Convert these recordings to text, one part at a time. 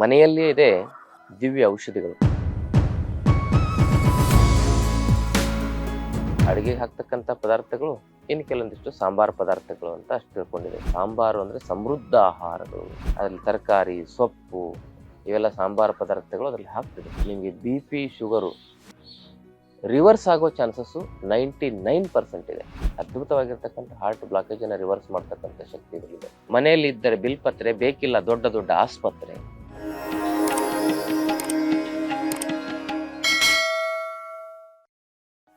ಮನೆಯಲ್ಲಿಯೇ ಇದೆ ದಿವ್ಯ ಔಷಧಿಗಳು. ಅಡುಗೆಗೆ ಹಾಕ್ತಕ್ಕಂಥ ಪದಾರ್ಥಗಳು, ಇನ್ನು ಕೆಲವೊಂದಿಷ್ಟು ಸಾಂಬಾರು ಪದಾರ್ಥಗಳು ಅಂತ ಅಷ್ಟು ತಿಳ್ಕೊಂಡಿದೆ. ಸಾಂಬಾರು ಅಂದ್ರೆ ಸಮೃದ್ಧ ಆಹಾರಗಳು. ಅದರಲ್ಲಿ ತರಕಾರಿ, ಸೊಪ್ಪು, ಇವೆಲ್ಲ ಸಾಂಬಾರು ಪದಾರ್ಥಗಳು ಅದರಲ್ಲಿ ಹಾಕ್ತಿದೆ. ನಿಮಗೆ ಬಿ ಪಿ, ಶುಗರು ರಿವರ್ಸ್ ಆಗೋ ಚಾನ್ಸಸ್ಸು ನೈಂಟಿ ನೈನ್ ಪರ್ಸೆಂಟ್ ಇದೆ. ಅದ್ಭುತವಾಗಿರ್ತಕ್ಕಂಥ ಹಾರ್ಟ್ ಬ್ಲಾಕೇಜನ್ನು ರಿವರ್ಸ್ ಮಾಡ್ತಕ್ಕಂಥ ಶಕ್ತಿ ಇದೆ. ಮನೆಯಲ್ಲಿ ಇದ್ದರೆ ಬಿಲ್ಪತ್ರೆ ಬೇಕಿಲ್ಲ ದೊಡ್ಡ ದೊಡ್ಡ ಆಸ್ಪತ್ರೆ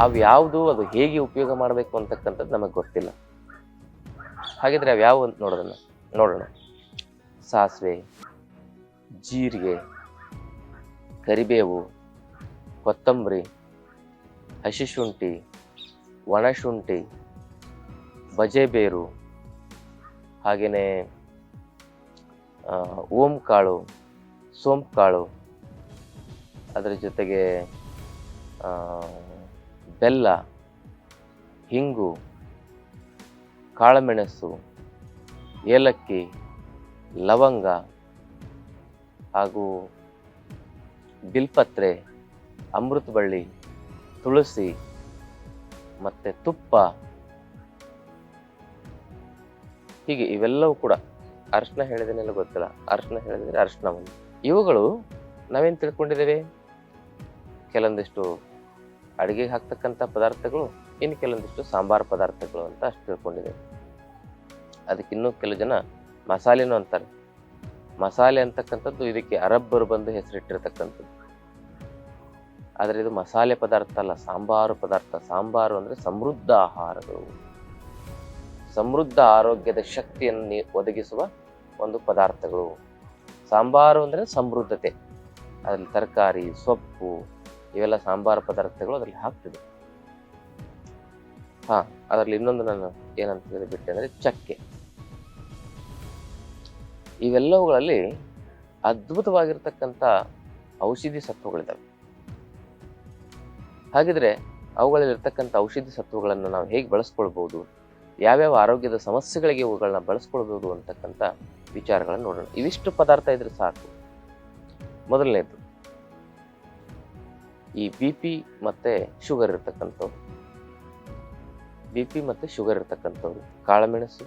ಅವು ಯಾವುದು, ಅದು ಹೇಗೆ ಉಪಯೋಗ ಮಾಡಬೇಕು ಅಂತಕ್ಕಂಥದ್ದು ನಮಗೆ ಗೊತ್ತಿಲ್ಲ. ಹಾಗಿದ್ರೆ ಅವು ಯಾವ ನೋಡೋದನ್ನ, ನೋಡೋಣ. ಸಾಸಿವೆ, ಜೀರಿಗೆ, ಕರಿಬೇವು, ಕೊತ್ತಂಬರಿ, ಹಸಿಶುಂಠಿ, ಒಣಶುಂಠಿ, ಬಜೆಬೇರು ಹಾಗೆಯೇ ಓಂ ಕಾಳು ಸೋಂಪು ಕಾಳು ಅದರ ಜೊತೆಗೆ ಬೆಲ್ಲ, ಹಿಂಗು, ಕಾಳುಮೆಣಸು, ಏಲಕ್ಕಿ, ಲವಂಗ ಹಾಗೂ ಬಿಲ್ಪತ್ರೆ ಅಮೃತ ಬಳ್ಳಿ ತುಳಸಿ ಮತ್ತು ತುಪ್ಪ. ಹೀಗೆ ಇವೆಲ್ಲವೂ ಕೂಡ ಅರ್ಶನ ಹೇಳಿದನೆಲ್ಲ ಗೊತ್ತಿಲ್ಲ? ಅರ್ಶನ ಹೇಳಿದರೆ ಅರ್ಶನ ಇವುಗಳು ನಾವೇನು ತಿಳ್ಕೊಂಡಿದ್ದೇವೆ? ಕೆಲವೊಂದಿಷ್ಟು ಅಡುಗೆಗೆ ಹಾಕ್ತಕ್ಕಂಥ ಪದಾರ್ಥಗಳು, ಇನ್ನು ಕೆಲವೊಂದಿಷ್ಟು ಸಾಂಬಾರು ಪದಾರ್ಥಗಳು ಅಂತ ಅಷ್ಟು ತಿಳ್ಕೊಂಡಿದ್ದೇವೆ ಅದಕ್ಕೆ ಇನ್ನೂ ಕೆಲವು ಜನ ಮಸಾಲೆನೂ ಅಂತಾರೆ. ಮಸಾಲೆ ಅಂತಕ್ಕಂಥದ್ದು ಇದಕ್ಕೆ ಅರಬ್ಬರು ಬಂದು ಹೆಸರಿಟ್ಟಿರ್ತಕ್ಕಂಥದ್ದು. ಆದರೆ ಇದು ಮಸಾಲೆ ಪದಾರ್ಥ ಅಲ್ಲ, ಸಾಂಬಾರು ಪದಾರ್ಥ. ಸಾಂಬಾರು ಅಂದರೆ ಸಮೃದ್ಧ ಆಹಾರಗಳು. ಸಮೃದ್ಧ ಆರೋಗ್ಯದ ಶಕ್ತಿಯನ್ನು ಒದಗಿಸುವ ಒಂದು ಪದಾರ್ಥಗಳು. ಸಾಂಬಾರು ಅಂದರೆ ಸಮೃದ್ಧತೆ. ಅದರಲ್ಲಿ ತರಕಾರಿ, ಸೊಪ್ಪು ಇವೆಲ್ಲ ಸಾಂಬಾರ ಪದಾರ್ಥಗಳು ಅದರಲ್ಲಿ ಹಾಕ್ತಿದ್ದೆ. ಹಾ, ಅದರಲ್ಲಿ ಇನ್ನೊಂದು ನಾನು ಏನಂತ ಹೇಳಿ ಬಿಟ್ಟೆ ಅಂದರೆ ಚಕ್ಕೆ. ಇವೆಲ್ಲವುಗಳಲ್ಲಿ ಅದ್ಭುತವಾಗಿರ್ತಕ್ಕಂಥ ಔಷಧಿ ಸತ್ವಗಳಿದ್ದಾವೆ ಹಾಗಿದ್ರೆ ಅವುಗಳಲ್ಲಿರ್ತಕ್ಕಂಥ ಔಷಧಿ ಸತ್ವಗಳನ್ನು ನಾವು ಹೇಗೆ ಬಳಸ್ಕೊಳ್ಬೋದು, ಯಾವ್ಯಾವ ಆರೋಗ್ಯದ ಸಮಸ್ಯೆಗಳಿಗೆ ಇವುಗಳನ್ನ ಬಳಸ್ಕೊಳ್ಬೋದು ಅಂತಕ್ಕಂಥ ವಿಚಾರಗಳನ್ನು ನೋಡೋಣ. ಇವಿಷ್ಟು ಪದಾರ್ಥ ಇದ್ರೆ ಸಾಕು. ಮೊದಲನೇದು ಈ ಬಿ ಪಿ ಮತ್ತು ಶುಗರ್ ಇರ್ತಕ್ಕಂಥವ್ರು. ಬಿ ಪಿ ಮತ್ತು ಶುಗರ್ ಇರ್ತಕ್ಕಂಥವ್ರು. ಕಾಳುಮೆಣಸು,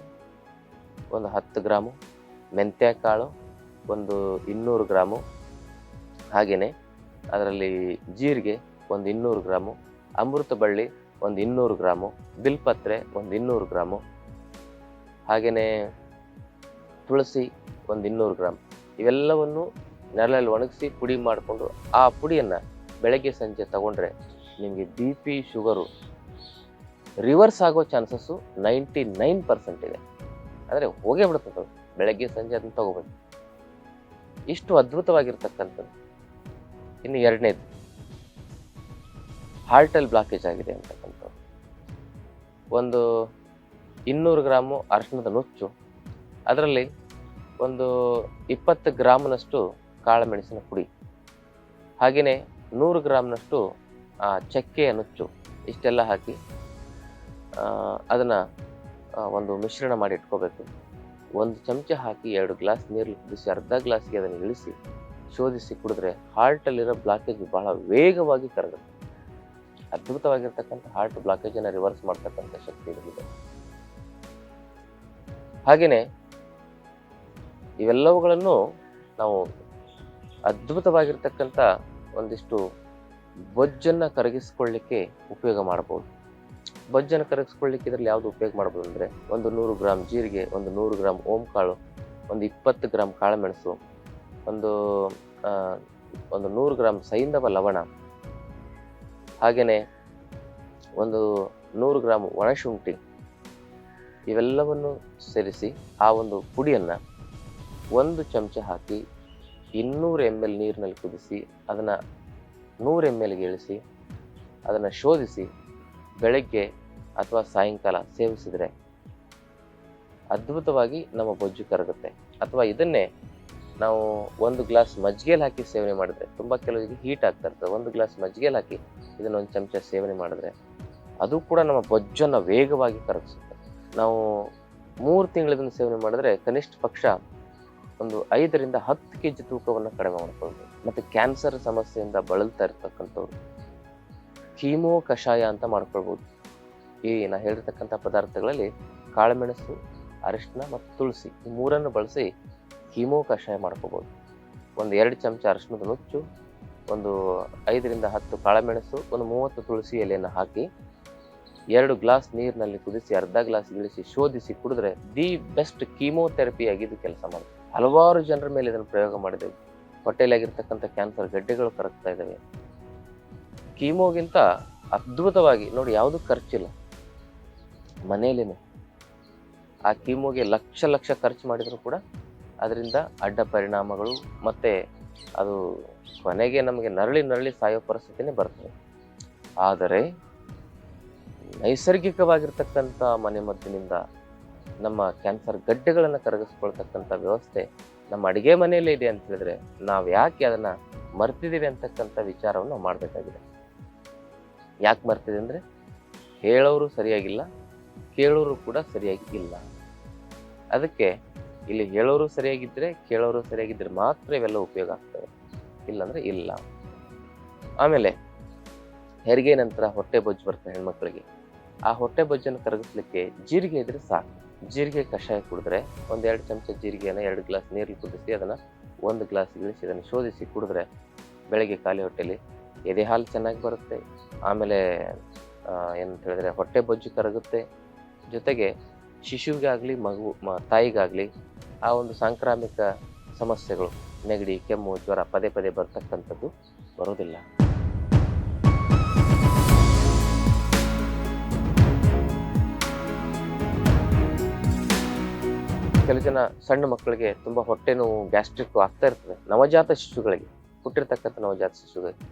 ಒಂದು ಹತ್ತು ಗ್ರಾಮು. ಮೆಂತ್ಯ ಕಾಳು, ಒಂದು ಇನ್ನೂರು ಗ್ರಾಮು. ಹಾಗೆಯೇ ಅದರಲ್ಲಿ ಜೀರಿಗೆ ಒಂದು ಇನ್ನೂರು ಗ್ರಾಮು. ಅಮೃತ ಬಳ್ಳಿ ಒಂದು ಇನ್ನೂರು ಗ್ರಾಮು. ಬಿಲ್ಪತ್ರೆ ಒಂದು ಇನ್ನೂರು ಗ್ರಾಮು. ಹಾಗೆಯೇ ತುಳಸಿ ಒಂದು ಇನ್ನೂರು ಗ್ರಾಮ್. ಇವೆಲ್ಲವನ್ನು ನೆರಳಲ್ಲಿ ಒಣಗಿಸಿ ಪುಡಿ ಮಾಡಿಕೊಂಡು ಆ ಪುಡಿಯನ್ನು ಬೆಳಗ್ಗೆ ಸಂಜೆ ತಗೊಂಡ್ರೆ ನಿಮಗೆ ಬಿ ಪಿ ಶುಗರು ರಿವರ್ಸ್ ಆಗೋ ಚಾನ್ಸಸ್ಸು ನೈಂಟಿ ನೈನ್ ಪರ್ಸೆಂಟ್ ಇದೆ. ಅಂದರೆ ಹೋಗೇ ಬಿಡ್ತದೆ. ಬೆಳಗ್ಗೆ ಸಂಜೆ ಅದನ್ನು ತಗೋಬೇಕು. ಇಷ್ಟು ಅದ್ಭುತವಾಗಿರ್ತಕ್ಕಂಥದ್ದು. ಇನ್ನು ಎರಡನೇದು ಹಾರ್ಟಲ್ಲಿ ಬ್ಲಾಕೇಜ್ ಆಗಿದೆ ಅಂತಕ್ಕಂಥದ್ದು. ಒಂದು ಇನ್ನೂರು ಗ್ರಾಮು ಅರಶಿಣದ ನುಚ್ಚು. ಅದರಲ್ಲಿ ಒಂದು ಇಪ್ಪತ್ತು ಗ್ರಾಮ್ನಷ್ಟು ಕಾಳುಮೆಣಸಿನ ಪುಡಿ. ಹಾಗೆಯೇ ನೂರು ಗ್ರಾಮ್ನಷ್ಟು, ಆ ಚಕ್ಕೆಯ ನುಚ್ಚು ಇಷ್ಟೆಲ್ಲ ಹಾಕಿ ಅದನ್ನು ಒಂದು ಮಿಶ್ರಣ ಮಾಡಿ ಇಟ್ಕೋಬೇಕು. ಒಂದು ಚಮಚ ಹಾಕಿ ಎರಡು ಗ್ಲಾಸ್ ನೀರು ಕುದಿಸಿ, ಅರ್ಧ ಗ್ಲಾಸ್ಗೆ ಅದನ್ನು ಇಳಿಸಿ, ಶೋಧಿಸಿ ಕುಡಿದ್ರೆ ಹಾರ್ಟಲ್ಲಿರೋ ಬ್ಲಾಕೇಜ್ ಬಹಳ ವೇಗವಾಗಿ ಕರಗುತ್ತೆ. ಅದ್ಭುತವಾಗಿರ್ತಕ್ಕಂಥ ಹಾರ್ಟ್ ಬ್ಲಾಕೇಜನ್ನು ರಿವರ್ಸ್ ಮಾಡ್ತಕ್ಕಂಥ ಶಕ್ತಿ ಇದರಲ್ಲಿದೆ ಹಾಗೆಯೇ ಇವೆಲ್ಲವುಗಳನ್ನು ನಾವು ಅದ್ಭುತವಾಗಿರ್ತಕ್ಕಂಥ ಒಂದಿಷ್ಟು ಬೊಜ್ಜನ್ನು ಕರಗಿಸ್ಕೊಳ್ಳಿಕ್ಕೆ ಉಪಯೋಗ ಮಾಡ್ಬೋದು ಬೊಜ್ಜನ್ನು ಕರಗಿಸ್ಕೊಳ್ಳಿಕ್ಕೆ ಇದರಲ್ಲಿ ಯಾವುದು ಉಪಯೋಗ ಮಾಡ್ಬೋದು ಅಂದರೆ ಒಂದು ನೂರು ಗ್ರಾಮ್ ಜೀರಿಗೆ, ಒಂದು ನೂರು ಗ್ರಾಮ್ ಓಂ ಕಾಳು ಒಂದು ಇಪ್ಪತ್ತು ಗ್ರಾಮ್ ಕಾಳುಮೆಣಸು, ಒಂದು ಒಂದು ನೂರು ಗ್ರಾಮ್ ಸೈಂಧವ ಲವಣ ಹಾಗೆಯೇ ಒಂದು ನೂರು ಗ್ರಾಮ್ ಒಣಶುಂಠಿ, ಇವೆಲ್ಲವನ್ನು ಸೇರಿಸಿ ಆ ಒಂದು ಪುಡಿಯನ್ನು ಒಂದು ಚಮಚ ಹಾಕಿ ಇನ್ನೂರು ಎಂ ಎಲ್ ನೀರಿನಲ್ಲಿ ಕುದಿಸಿ, ಅದನ್ನು ನೂರು ಎಂ ಎಲ್ಗೆ ಇಳಿಸಿ, ಅದನ್ನು ಶೋಧಿಸಿ, ಬೆಳಗ್ಗೆ ಅಥವಾ ಸಾಯಂಕಾಲ ಸೇವಿಸಿದರೆ ಅದ್ಭುತವಾಗಿ ನಮ್ಮ ಬೊಜ್ಜು ಕರಗುತ್ತೆ. ಅಥವಾ ಇದನ್ನೇ ನಾವು ಒಂದು ಗ್ಲಾಸ್ ಮಜ್ಜಿಗೆಯಲ್ಲಿ ಹಾಕಿ ಸೇವನೆ ಮಾಡಿದ್ರೆ, ತುಂಬ ಕೆಲವರಿಗೆ ಹೀಟ್ ಆಗ್ತಾ ಇರ್ತದೆ. ಒಂದು ಗ್ಲಾಸ್ ಮಜ್ಜಿಗೆಯಲ್ಲಿ ಹಾಕಿ ಇದನ್ನು ಒಂದು ಚಮಚ ಸೇವನೆ ಮಾಡಿದ್ರೆ ಅದು ಕೂಡ ನಮ್ಮ ಬೊಜ್ಜನ್ನು ವೇಗವಾಗಿ ಕರಗಿಸುತ್ತೆ. ನಾವು ಮೂರು ತಿಂಗಳಿಂದ ಸೇವನೆ ಮಾಡಿದ್ರೆ ಕನಿಷ್ಠ ಪಕ್ಷ ಒಂದು ಐದರಿಂದ ಹತ್ತು ಕೆ ಜಿ ತೂಕವನ್ನು ಕಡಿಮೆ ಮಾಡ್ಕೊಳ್ಬೋದು ಮತ್ತು ಕ್ಯಾನ್ಸರ್ ಸಮಸ್ಯೆಯಿಂದ ಬಳಲ್ತಾ ಇರ್ತಕ್ಕಂಥವ್ರು ಕೀಮೋ ಕಷಾಯ ಅಂತ ಮಾಡ್ಕೊಳ್ಬೋದು. ಈ ನಾನು ಹೇಳಿರ್ತಕ್ಕಂಥ ಪದಾರ್ಥಗಳಲ್ಲಿ ಕಾಳುಮೆಣಸು ಅರಿಶಿನ ಮತ್ತು ತುಳಸಿ ಈ ಮೂರನ್ನು ಬಳಸಿ ಕೀಮೋ ಕಷಾಯ ಮಾಡ್ಕೋಬೋದು ಒಂದು ಎರಡು ಚಮಚ ಅರಿಶಿನದ ನುಚ್ಚು, ಒಂದು ಐದರಿಂದ ಹತ್ತು ಕಾಳುಮೆಣಸು, ಒಂದು ಮೂವತ್ತು ತುಳಸಿ ಎಲೆಯನ್ನು ಹಾಕಿ, ಎರಡು ಗ್ಲಾಸ್ ನೀರಿನಲ್ಲಿ ಕುದಿಸಿ, ಅರ್ಧ ಗ್ಲಾಸ್ ಇಳಿಸಿ, ಶೋಧಿಸಿ ಕುಡಿದ್ರೆ ದಿ ಬೆಸ್ಟ್ ಕೀಮೋಥೆರಪಿಯಾಗಿ ಇದು ಕೆಲಸ ಮಾಡುತ್ತೆ ಹಲವಾರು ಜನರ ಮೇಲೆ ಇದನ್ನು ಪ್ರಯೋಗ ಮಾಡಿದ್ದೇವೆ ಹೊಟ್ಟೆಲಾಗಿರ್ತಕ್ಕಂಥ ಕ್ಯಾನ್ಸರ್ ಗಡ್ಡೆಗಳು ಕರಗ್ತಾ ಇದ್ದಾವೆ. ಕೀಮೋಗಿಂತ ಅದ್ಭುತವಾಗಿ ನೋಡಿ ಯಾವುದು ಖರ್ಚಿಲ್ಲ. ಮನೆಯಲ್ಲೇ ಆ ಕೀಮೋಗೆ ಲಕ್ಷ ಲಕ್ಷ ಖರ್ಚು ಮಾಡಿದರೂ ಕೂಡ ಅದರಿಂದ ಅಡ್ಡ ಪರಿಣಾಮಗಳು ಮತ್ತು ಅದು ಕೊನೆಗೆ ನಮಗೆ ನರಳಿ ನರಳಿ ಸಾಯೋ ಪರಿಸ್ಥಿತಿನೇ ಬರ್ತದೆ. ಆದರೆ ನೈಸರ್ಗಿಕವಾಗಿರ್ತಕ್ಕಂಥ ಮನೆಮದ್ದಿನಿಂದ ನಮ್ಮ ಕ್ಯಾನ್ಸರ್ ಗಡ್ಡೆಗಳನ್ನು ಕರಗಿಸ್ಕೊಳ್ತಕ್ಕಂಥ ವ್ಯವಸ್ಥೆ ನಮ್ಮ ಅಡಿಗೆ ಮನೆಯಲ್ಲೇ ಇದೆ ಅಂತ ಹೇಳಿದ್ರೆ ನಾವು ಯಾಕೆ ಅದನ್ನ ಮರ್ತಿದ್ದೀವಿ ಅಂತಕ್ಕಂಥ ವಿಚಾರವನ್ನು ಮಾಡಬೇಕಾಗಿದೆ. ಯಾಕೆ ಮರ್ತಿದೆ ಅಂದರೆ ಹೇಳೋರು ಸರಿಯಾಗಿಲ್ಲ, ಕೇಳೋರು ಕೂಡ ಸರಿಯಾಗಿ ಇಲ್ಲ. ಅದಕ್ಕೆ ಇಲ್ಲಿ ಹೇಳೋರು ಸರಿಯಾಗಿದ್ದರೆ ಕೇಳೋರು ಸರಿಯಾಗಿದ್ದರೆ ಮಾತ್ರ ಇವೆಲ್ಲ ಉಪಯೋಗ ಆಗ್ತವೆ. ಇಲ್ಲಾಂದ್ರೆ ಇಲ್ಲ. ಆಮೇಲೆ ಹೆರಿಗೆ ನಂತರ ಹೊಟ್ಟೆ ಬೊಜ್ಜು ಬರ್ತದೆ ಹೆಣ್ಮಕ್ಳಿಗೆ. ಆ ಹೊಟ್ಟೆ ಬೊಜ್ಜನ್ನು ಕರಗಿಸ್ಲಿಕ್ಕೆ ಜೀರಿಗೆ ಇದ್ರೆ ಸಾಕು. ಜೀರಿಗೆ ಕಷಾಯ ಕುಡಿದ್ರೆ ಒಂದು ಎರಡು ಚಮಚ ಜೀರಿಗೆನ ಎರಡು ಗ್ಲಾಸ್ ನೀರಲ್ಲಿ ಕುದಿಸಿ ಅದನ್ನು ಒಂದು ಗ್ಲಾಸ್ ಇಳಿಸಿ ಅದನ್ನು ಶೋಧಿಸಿ ಕುಡಿದ್ರೆ ಬೆಳಗ್ಗೆ ಖಾಲಿ ಹೊಟ್ಟೆಲಿ ಎದೆ ಹಾಲು ಚೆನ್ನಾಗಿ ಬರುತ್ತೆ. ಆಮೇಲೆ ಏನಂತ ಹೇಳಿದ್ರೆ ಹೊಟ್ಟೆ ಬೊಜ್ಜು ಕರಗುತ್ತೆ. ಜೊತೆಗೆ ಶಿಶುವಿಗಾಗಲಿ, ಮಗು, ಮ, ತಾಯಿಗಾಗಲಿ ಆ ಒಂದು ಸಾಂಕ್ರಾಮಿಕ ಸಮಸ್ಯೆಗಳು ನೆಗಡಿ, ಕೆಮ್ಮು, ಜ್ವರ ಪದೇ ಪದೇ ಬರ್ತಕ್ಕಂಥದ್ದು ಬರೋದಿಲ್ಲ. ಕೆಲವು ಜನ ಸಣ್ಣ ಮಕ್ಕಳಿಗೆ ತುಂಬಾ ಹೊಟ್ಟೆ ನೋವು ಗ್ಯಾಸ್ಟ್ರಿಕ್ ಆಗ್ತಾ ಇರ್ತದೆ. ನವಜಾತ ಶಿಶುಗಳಿಗೆ ಹುಟ್ಟಿರ್ತಕ್ಕಂಥ ನವಜಾತ ಶಿಶುಗಳಿಗೆ